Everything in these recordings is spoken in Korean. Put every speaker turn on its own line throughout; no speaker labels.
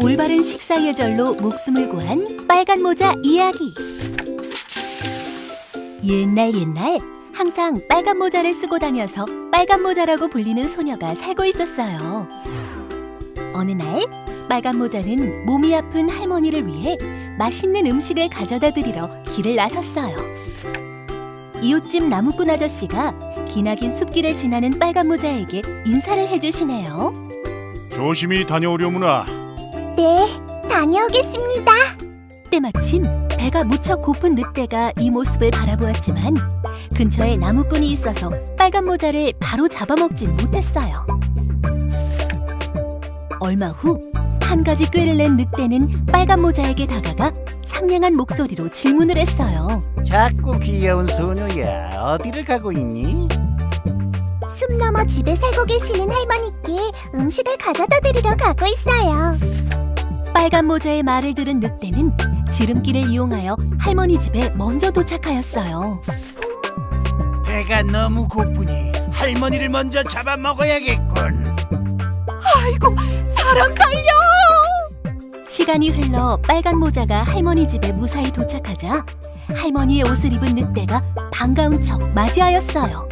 올바른 식사 예절로 목숨을 구한 빨간 모자 이야기. 옛날 옛날 항상 빨간 모자를 쓰고 다녀서 빨간 모자라고 불리는 소녀가 살고 있었어요. 어느 날 빨간 모자는 몸이 아픈 할머니를 위해 맛있는 음식을 가져다 드리러 길을 나섰어요. 이웃집 나무꾼 아저씨가 기나긴 숲길을 지나는 빨간 모자에게 인사를 해주시네요.
조심히 다녀오려무나.
네, 다녀오겠습니다.
때마침 배가 무척 고픈 늑대가 이 모습을 바라보았지만 근처에 나무꾼이 있어서 빨간 모자를 바로 잡아먹진 못했어요. 얼마 후 한 가지 꾀를 낸 늑대는 빨간 모자에게 다가가 상냥한 목소리로 질문을 했어요.
작고 귀여운 소녀야 어디를 가고 있니?
숲 너머 집에 살고 계시는 할머니께 음식을 가져다 드리러 가고 있어요.
빨간 모자의 말을 들은 늑대는 지름길을 이용하여 할머니 집에 먼저 도착하였어요.
배가 너무 고프니 할머니를 먼저 잡아먹어야겠군
아이고 사람 살려! 시간이 흘러 빨간 모자가 할머니 집에 무사히 도착하자 할머니의 옷을 입은 늑대가 반가운 척 맞이하였어요.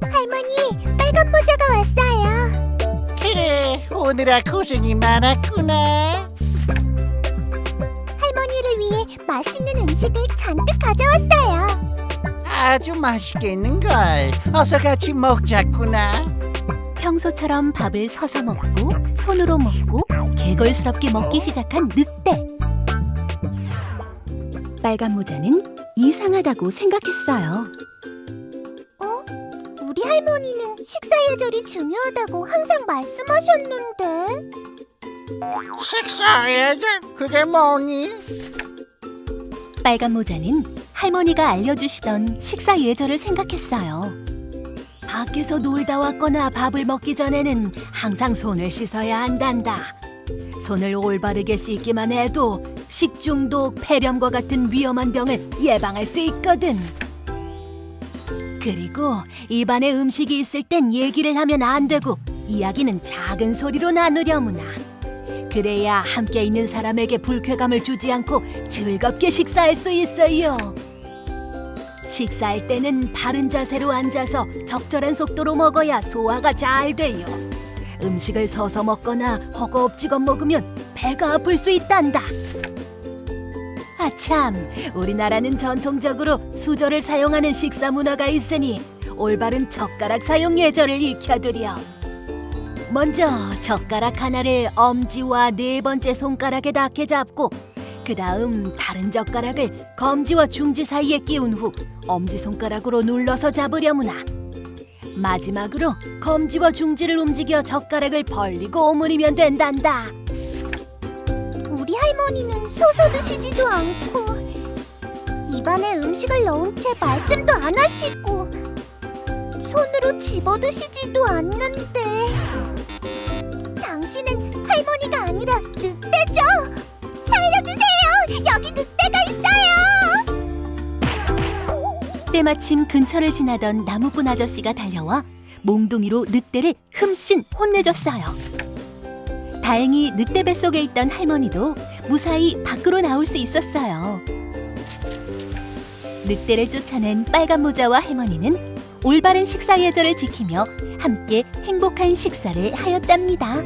할머니, 빨간 모자가 왔어요.
그래 오늘아 고생이 많았구나 아주 맛있겠는걸 어서 같이 먹자꾸나
평소처럼 밥을 서서 먹고 손으로 먹고 개걸스럽게 먹기 시작한 늑대. 빨간 모자는 이상하다고 생각했어요.
어? 우리 할머니는 식사 예절이 중요하다고 항상 말씀하셨는데.
식사해야지 그게 뭐니?
빨간 모자는 할머니가 알려주시던 식사 예절을 생각했어요. 밖에서 놀다 왔거나 밥을 먹기 전에는 항상 손을 씻어야 한단다. 손을 올바르게 씻기만 해도 식중독, 폐렴과 같은 위험한 병을 예방할 수 있거든. 그리고 입안에 음식이 있을 땐 얘기를 하면 안 되고 이야기는 작은 소리로 나누려무나. 그래야 함께 있는 사람에게 불쾌감을 주지 않고 즐겁게 식사할 수 있어요. 식사할 때는 바른 자세로 앉아서 적절한 속도로 먹어야 소화가 잘 돼요. 음식을 서서 먹거나 허겁지겁 먹으면 배가 아플 수 있단다. 아참, 우리나라는 전통적으로 수저를 사용하는 식사 문화가 있으니 올바른 젓가락 사용 예절을 익혀두렴. 먼저 젓가락 하나를 엄지와 네 번째 손가락에 닿게 잡고 그 다음 다른 젓가락을 검지와 중지 사이에 끼운 후 엄지 손가락으로 눌러서 잡으려무나. 마지막으로 검지와 중지를 움직여 젓가락을 벌리고 오므리면 된단다.
우리 할머니는 서서 드시지도 않고 입안에 음식을 넣은 채 말씀도 안 하시고 집어 드시지도 않는데 당신은 할머니가 아니라 늑대죠? 살려주세요! 여기 늑대가 있어요!
때마침 근처를 지나던 나무꾼 아저씨가 달려와 몽둥이로 늑대를 흠씬 혼내줬어요 다행히 늑대 뱃속에 있던 할머니도 무사히 밖으로 나올 수 있었어요 늑대를 쫓아낸 빨간 모자와 할머니는 올바른 식사 예절을 지키며 함께 행복한 식사를 하였답니다.